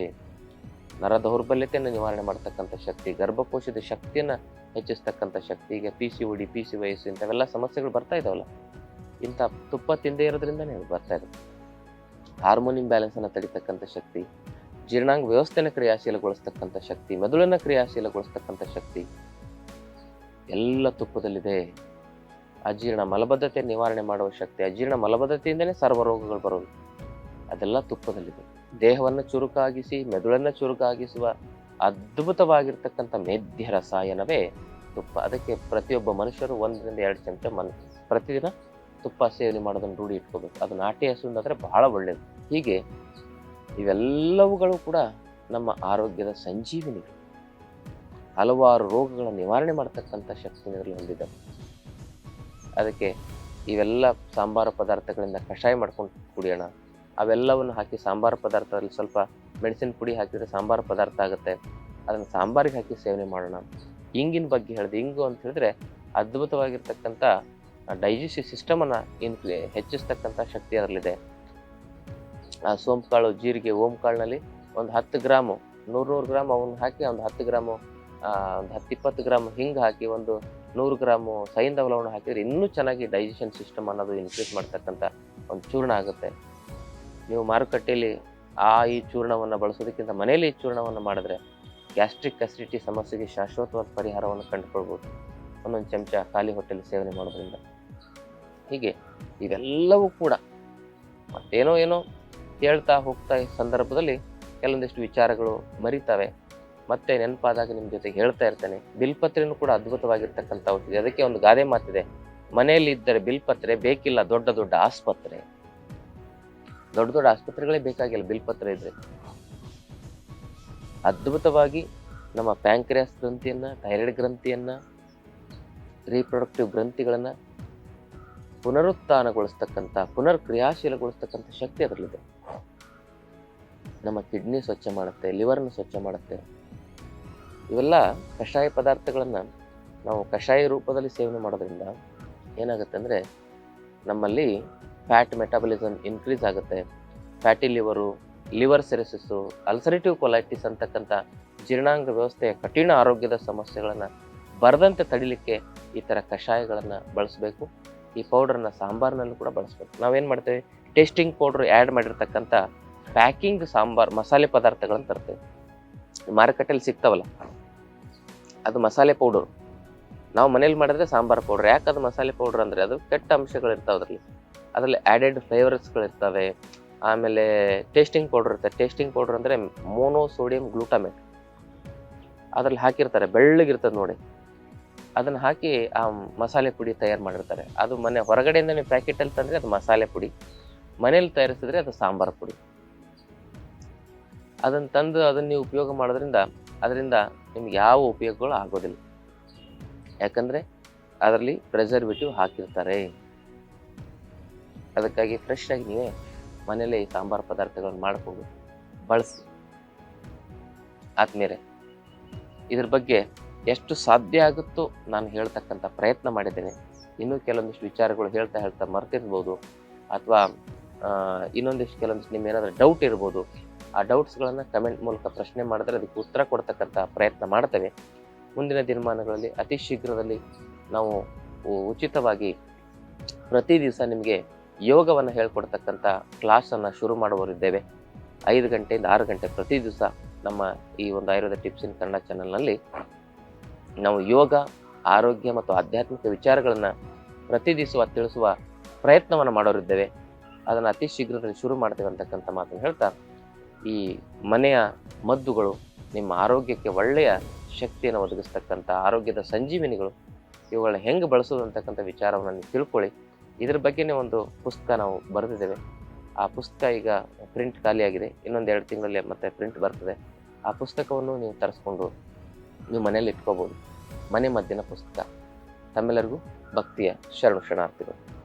ನರ ದೌರ್ಬಲ್ಯತೆಯನ್ನು ನಿವಾರಣೆ ಮಾಡ್ತಕ್ಕಂಥ ಶಕ್ತಿ, ಗರ್ಭಕೋಶದ ಶಕ್ತಿಯನ್ನು ಹೆಚ್ಚಿಸ್ತಕ್ಕಂಥ ಶಕ್ತಿ, ಈಗ P C D P C ವಯಸ್ಸು ಇಂಥವೆಲ್ಲ ಸಮಸ್ಯೆಗಳು ಬರ್ತಾ ಇದಾವಲ್ಲ? ಇಂಥ ತುಪ್ಪ ತಿಂದೇ ಇರೋದ್ರಿಂದನೇ ಬರ್ತಾ ಇದೆ. ಹಾರ್ಮೋನಿಯಂ ಬ್ಯಾಲೆನ್ಸನ್ನು ತಡಿತಕ್ಕಂಥ ಶಕ್ತಿ, ಜೀರ್ಣಾಂಗ ವ್ಯವಸ್ಥೆನ ಕ್ರಿಯಾಶೀಲಗೊಳಿಸ್ತಕ್ಕಂಥ ಶಕ್ತಿ, ಮೆದುಳನ್ನು ಕ್ರಿಯಾಶೀಲಗೊಳಿಸ್ತಕ್ಕಂಥ ಶಕ್ತಿ, ಎಲ್ಲ ತುಪ್ಪದಲ್ಲಿದೆ. ಅಜೀರ್ಣ ಮಲಬದ್ಧತೆ ನಿವಾರಣೆ ಮಾಡುವ ಶಕ್ತಿ, ಅಜೀರ್ಣ ಮಲಬದ್ಧತೆಯಿಂದಲೇ ಸರ್ವ ರೋಗಗಳು ಬರೋದು ಅದೆಲ್ಲ ತುಪ್ಪದಲ್ಲಿದೆ. ದೇಹವನ್ನು ಚುರುಕಾಗಿಸಿ, ಮೆದುಳನ್ನು ಚುರುಕಾಗಿಸುವ ಅದ್ಭುತವಾಗಿರ್ತಕ್ಕಂಥ ಮೇಧ್ಯ ರಸಾಯನವೇ ತುಪ್ಪ. ಅದಕ್ಕೆ ಪ್ರತಿಯೊಬ್ಬ ಮನುಷ್ಯರು ಒಂದರಿಂದ ಎರಡು ಚಮಚ ಮನ್, ಪ್ರತಿದಿನ ತುಪ್ಪ ಸೇವನೆ ಮಾಡೋದನ್ನು ರೂಢಿ ಇಟ್ಕೋಬೇಕು. ಅದು ನಾಟಿ ಹಸುವಿನಾದರೆ ಬಹಳ ಒಳ್ಳೆಯದು ಹೀಗೆ ಇವೆಲ್ಲವುಗಳು ಕೂಡ ನಮ್ಮ ಆರೋಗ್ಯದ ಸಂಜೀವಿನಿಗಳು ಹಲವಾರು ರೋಗಗಳ ನಿವಾರಣೆ ಮಾಡ್ತಕ್ಕಂಥ ಶಕ್ತಿ ಇದರಲ್ಲಿ ಹೊಂದಿದ್ದಾವೆ. ಅದಕ್ಕೆ ಇವೆಲ್ಲ ಸಾಂಬಾರು ಪದಾರ್ಥಗಳಿಂದ ಕಷಾಯ ಮಾಡ್ಕೊಂಡು ಕುಡಿಯೋಣ. ಅವೆಲ್ಲವನ್ನು ಹಾಕಿ ಸಾಂಬಾರು ಪದಾರ್ಥದಲ್ಲಿ ಸ್ವಲ್ಪ ಮೆಣಸಿನ ಪುಡಿ ಹಾಕಿದರೆ ಸಾಂಬಾರು ಪದಾರ್ಥ ಆಗುತ್ತೆ. ಅದನ್ನು ಸಾಂಬಾರಿಗೆ ಹಾಕಿ ಸೇವನೆ ಮಾಡೋಣ. ಹಿಂಗಿನ ಬಗ್ಗೆ ಹೇಳಿದೆ. ಹಿಂಗು ಅಂತ ಹೇಳಿದ್ರೆ ಅದ್ಭುತವಾಗಿರ್ತಕ್ಕಂಥ ಡೈಜೆಸ್ಟಿವ್ ಸಿಸ್ಟಮನ್ನು ಇನ್ ಹೆಚ್ಚಿಸ್ತಕ್ಕಂಥ ಶಕ್ತಿ ಅದರಲ್ಲಿದೆ. ಆ ಸೋಂಪು ಕಾಳು ಜೀರಿಗೆ ಓಮ್ ಕಾಳಿನಲ್ಲಿ ಒಂದು ಹತ್ತು ಗ್ರಾಮು ನೂರು ನೂರು ಗ್ರಾಮ್ ಅವನ್ನ ಹಾಕಿ ಒಂದು ಹತ್ತು ಗ್ರಾಮು ಒಂದು ಹತ್ತು ಇಪ್ಪತ್ತು ಗ್ರಾಮ್ ಹಿಂಗೆ ಹಾಕಿ ಒಂದು ನೂರು ಗ್ರಾಮು ಸೈಂಧವ ಲವಣ ಹಾಕಿದರೆ ಇನ್ನೂ ಚೆನ್ನಾಗಿ ಡೈಜೆಷನ್ ಸಿಸ್ಟಮ್ ಅನ್ನೋದು ಇನ್ಕ್ರೀಸ್ ಮಾಡ್ತಕ್ಕಂಥ ಒಂದು ಚೂರ್ಣ ಆಗುತ್ತೆ. ನೀವು ಮಾರುಕಟ್ಟೆಯಲ್ಲಿ ಆ ಈ ಚೂರ್ಣವನ್ನು ಬಳಸೋದಕ್ಕಿಂತ ಮನೆಯಲ್ಲಿ ಈ ಚೂರ್ಣವನ್ನು ಮಾಡಿದ್ರೆ ಗ್ಯಾಸ್ಟ್ರಿಕ್ ಅಸಿಡಿಟಿ ಸಮಸ್ಯೆಗೆ ಶಾಶ್ವತವಾದ ಪರಿಹಾರವನ್ನು ಕಂಡುಕೊಳ್ಬೋದು. ಒಂದೊಂದು ಚಮಚ ಖಾಲಿ ಹೊಟ್ಟೆಲಿ ಸೇವನೆ ಮಾಡೋದ್ರಿಂದ. ಹೀಗೆ ಇವೆಲ್ಲವೂ ಕೂಡ ಮತ್ತೇನೋ ಏನೋ ಹೇಳ್ತಾ ಹೋಗ್ತಾ ಸಂದರ್ಭದಲ್ಲಿ ಕೆಲವೊಂದಿಷ್ಟು ವಿಚಾರಗಳು ಮರಿತವೆ. ಮತ್ತೆ ನೆನಪಾದಾಗ ನಿಮ್ಮ ಜೊತೆ ಹೇಳ್ತಾ ಇರ್ತೇನೆ. ಬಿಲ್ಪತ್ರೆನೂ ಕೂಡ ಅದ್ಭುತವಾಗಿರ್ತಕ್ಕಂಥ ಔಷಧಿ. ಅದಕ್ಕೆ ಒಂದು ಗಾದೆ ಮಾತಿದೆ. ಮನೆಯಲ್ಲಿ ಇದ್ದರೆ ಬಿಲ್ಪತ್ರೆ ಬೇಕಿಲ್ಲ, ದೊಡ್ಡ ದೊಡ್ಡ ಆಸ್ಪತ್ರೆ. ದೊಡ್ಡ ದೊಡ್ಡ ಆಸ್ಪತ್ರೆಗಳೇ ಬೇಕಾಗಿಲ್ಲ ಬಿಲ್ಪತ್ರೆ ಇದ್ರೆ. ಅದ್ಭುತವಾಗಿ ನಮ್ಮ ಪ್ಯಾಂಕ್ರಿಯಾಸ್ ಗ್ರಂಥಿಯನ್ನ, ಥೈರಾಯ್ಡ್ ಗ್ರಂಥಿಯನ್ನ, ರೀಪ್ರೊಡಕ್ಟಿವ್ ಗ್ರಂಥಿಗಳನ್ನ ಪುನರುತ್ಥಾನಗೊಳಿಸ್ತಕ್ಕಂಥ ಪುನರ್ ಕ್ರಿಯಾಶೀಲಗೊಳಿಸ್ತಕ್ಕಂಥ ಶಕ್ತಿ ಅದರಲ್ಲಿದೆ. ನಮ್ಮ ಕಿಡ್ನಿ ಸ್ವಚ್ಛ ಮಾಡುತ್ತೆ ಲಿವರ್ನ ಸ್ವಚ್ಛ ಮಾಡುತ್ತೆ. ಇವೆಲ್ಲ ಕಷಾಯ ಪದಾರ್ಥಗಳನ್ನು ನಾವು ಕಷಾಯ ರೂಪದಲ್ಲಿ ಸೇವನೆ ಮಾಡೋದ್ರಿಂದ ಏನಾಗುತ್ತೆ ಅಂದರೆ ನಮ್ಮಲ್ಲಿ ಫ್ಯಾಟ್ ಮೆಟಾಬಲಿಸಮ್ ಇನ್ಕ್ರೀಸ್ ಆಗುತ್ತೆ. Fatty liver liver cirrhosis ulcerative colitis ಅಂತಕ್ಕಂಥ ಜೀರ್ಣಾಂಗ ವ್ಯವಸ್ಥೆಯ ಕಠಿಣ ಆರೋಗ್ಯದ ಸಮಸ್ಯೆಗಳನ್ನು ಬರದಂತೆ ತಡಿಲಿಕ್ಕೆ ಈ ಥರ ಕಷಾಯಗಳನ್ನು ಬಳಸಬೇಕು. ಈ ಪೌಡರ್ನ ಸಾಂಬಾರ್ನಲ್ಲೂ ಕೂಡ ಬಳಸಬೇಕು. ನಾವೇನು ಮಾಡ್ತೇವೆ? ಟೇಸ್ಟಿಂಗ್ ಪೌಡ್ರ್ ಆ್ಯಡ್ ಮಾಡಿರ್ತಕ್ಕಂಥ ಪ್ಯಾಕಿಂಗ್ ಸಾಂಬಾರ್, ಮಸಾಲೆ ಪದಾರ್ಥಗಳನ್ನು ತರ್ತೇವೆ. ಮಾರುಕಟ್ಟೆಯಲ್ಲಿ ಸಿಗ್ತಾವಲ್ಲ. ಅದು ಮಸಾಲೆ ಪೌಡರ್ ನಾವು ಮನೇಲಿ ಮಾಡಿದ್ರೆ ಸಾಂಬಾರ್ ಪೌಡರ್ ಯಾಕೆ ಅದು ಮಸಾಲೆ ಪೌಡರ್ ಅಂದರೆ ಅದು ಕೆಟ್ಟ ಅಂಶಗಳು ಇರ್ತಾವೆ ಅದರಲ್ಲಿ. ಅದರಲ್ಲಿ ಆ್ಯಡೆಡ್ ಫ್ಲೇವರ್ಸ್ಗಳಿರ್ತವೆ ಆಮೇಲೆ ಟೇಸ್ಟಿಂಗ್ ಪೌಡರ್ ಇರುತ್ತೆ. ಟೇಸ್ಟಿಂಗ್ ಪೌಡರ್ ಅಂದರೆ ಮೋನೋ ಸೋಡಿಯಂ ಗ್ಲೂಟಾಮೇಟ್ ಅದರಲ್ಲಿ ಹಾಕಿರ್ತಾರೆ. ಬೆಳ್ಳಗಿರ್ತದೆ ನೋಡಿ. ಅದನ್ನು ಹಾಕಿ ಆ ಮಸಾಲೆ ಪುಡಿ ತಯಾರು ಮಾಡಿರ್ತಾರೆ. ಅದು ಮನೆ ಹೊರಗಡೆಯಿಂದ ನೀವು ಪ್ಯಾಕೆಟಲ್ಲಿ ತಂದರೆ ಅದು ಮಸಾಲೆ ಪುಡಿ. ಮನೇಲಿ ತಯಾರಿಸಿದ್ರೆ ಅದು ಸಾಂಬಾರ್ ಪುಡಿ. ಅದನ್ನು ತಂದು ಅದನ್ನು ನೀವು ಉಪಯೋಗ ಮಾಡೋದ್ರಿಂದ, ಅದರಿಂದ ನಿಮ್ಗೆ ಯಾವ ಉಪಯೋಗಗಳು ಆಗೋದಿಲ್ಲ. ಯಾಕಂದರೆ ಅದರಲ್ಲಿ ಪ್ರೆಸರ್ವೇಟಿವ್ ಹಾಕಿರ್ತಾರೆ. ಅದಕ್ಕಾಗಿ ಫ್ರೆಶ್ ಆಗಿ ನೀವೇ ಈ ಸಾಂಬಾರು ಪದಾರ್ಥಗಳನ್ನು ಮಾಡಿಕೊಂಡು ಬಳಸಿ. ಆದ್ಮೇಲೆ ಇದ್ರ ಬಗ್ಗೆ ಎಷ್ಟು ಸಾಧ್ಯ ಆಗುತ್ತೋ ನಾನು ಹೇಳ್ತಕ್ಕಂಥ ಪ್ರಯತ್ನ ಮಾಡಿದ್ದೇನೆ. ಇನ್ನೂ ಕೆಲವೊಂದಿಷ್ಟು ವಿಚಾರಗಳು ಹೇಳ್ತಾ ಹೇಳ್ತಾ ಮರ್ತಿರ್ಬೋದು. ಅಥವಾ ಇನ್ನೊಂದಿಷ್ಟು ಕೆಲವೊಂದಿಷ್ಟು ನಿಮ್ಮ ಏನಾದರೂ ಡೌಟ್ ಇರ್ಬೋದು. ಆ ಡೌಟ್ಸ್ಗಳನ್ನು ಕಮೆಂಟ್ ಮೂಲಕ ಪ್ರಶ್ನೆ ಮಾಡಿದ್ರೆ ಅದಕ್ಕೆ ಉತ್ತರ ಕೊಡ್ತಕ್ಕಂಥ ಪ್ರಯತ್ನ ಮಾಡ್ತೇವೆ. ಮುಂದಿನ ದಿನಮಾನಗಳಲ್ಲಿ ಅತಿ ಶೀಘ್ರದಲ್ಲಿ ನಾವು ಉಚಿತವಾಗಿ ಪ್ರತಿ ದಿವಸ ನಿಮಗೆ ಯೋಗವನ್ನು ಹೇಳ್ಕೊಡ್ತಕ್ಕಂಥ ಕ್ಲಾಸನ್ನು ಶುರು ಮಾಡುವರಿದ್ದೇವೆ ಐದು ಗಂಟೆಯಿಂದ ಆರು ಗಂಟೆ ಪ್ರತಿ ದಿವಸ ನಮ್ಮ ಈ ಒಂದು ಆಯುರ್ವೇದ ಟಿಪ್ಸ್ ಇನ್ ಕನ್ನಡ ಚಾನಲ್ನಲ್ಲಿ ನಾವು ಯೋಗ, ಆರೋಗ್ಯ ಮತ್ತು ಆಧ್ಯಾತ್ಮಿಕ ವಿಚಾರಗಳನ್ನು ಪ್ರತಿ ದಿವಸ ತಿಳಿಸುವ ಪ್ರಯತ್ನವನ್ನು ಮಾಡೋರಿದ್ದೇವೆ. ಅದನ್ನು ಅತಿ ಶೀಘ್ರದಲ್ಲಿ ಶುರು ಮಾಡ್ತೇವೆ ಅಂತಕ್ಕಂಥ ಮಾತನ್ನು ಹೇಳ್ತಾ ಈ ಮನೆಯ ಮದ್ದುಗಳು ನಿಮ್ಮ ಆರೋಗ್ಯಕ್ಕೆ ಒಳ್ಳೆಯ ಶಕ್ತಿಯನ್ನು ಒದಗಿಸ್ತಕ್ಕಂಥ ಆರೋಗ್ಯದ ಸಂಜೀವಿನಿಗಳು ಇವುಗಳನ್ನ ಹೆಂಗೆ ಬಳಸೋದು ಅಂತಕ್ಕಂಥ ವಿಚಾರವನ್ನು ನೀವು ತಿಳ್ಕೊಳ್ಳಿ. ಇದ್ರ ಬಗ್ಗೆನೇ ಒಂದು ಪುಸ್ತಕ ನಾವು ಬರೆದಿದ್ದೇವೆ. ಆ ಪುಸ್ತಕ ಈಗ ಪ್ರಿಂಟ್ ಖಾಲಿಯಾಗಿದೆ ಇನ್ನೊಂದು ಎರಡು ತಿಂಗಳಲ್ಲಿ ಮತ್ತೆ ಪ್ರಿಂಟ್ ಬರ್ತದೆ. ಆ ಪುಸ್ತಕವನ್ನು ನೀವು ತರಿಸ್ಕೊಂಡು ನೀವು ಮನೆಯಲ್ಲಿ ಇಟ್ಕೋಬೋದು. ಮನೆ ಮದ್ದಿನ ಪುಸ್ತಕ. ತಮ್ಮೆಲ್ಲರಿಗೂ ಭಕ್ತಿಯ ಶರಣು ಶರಣಾರ್ಥಿಗಳು.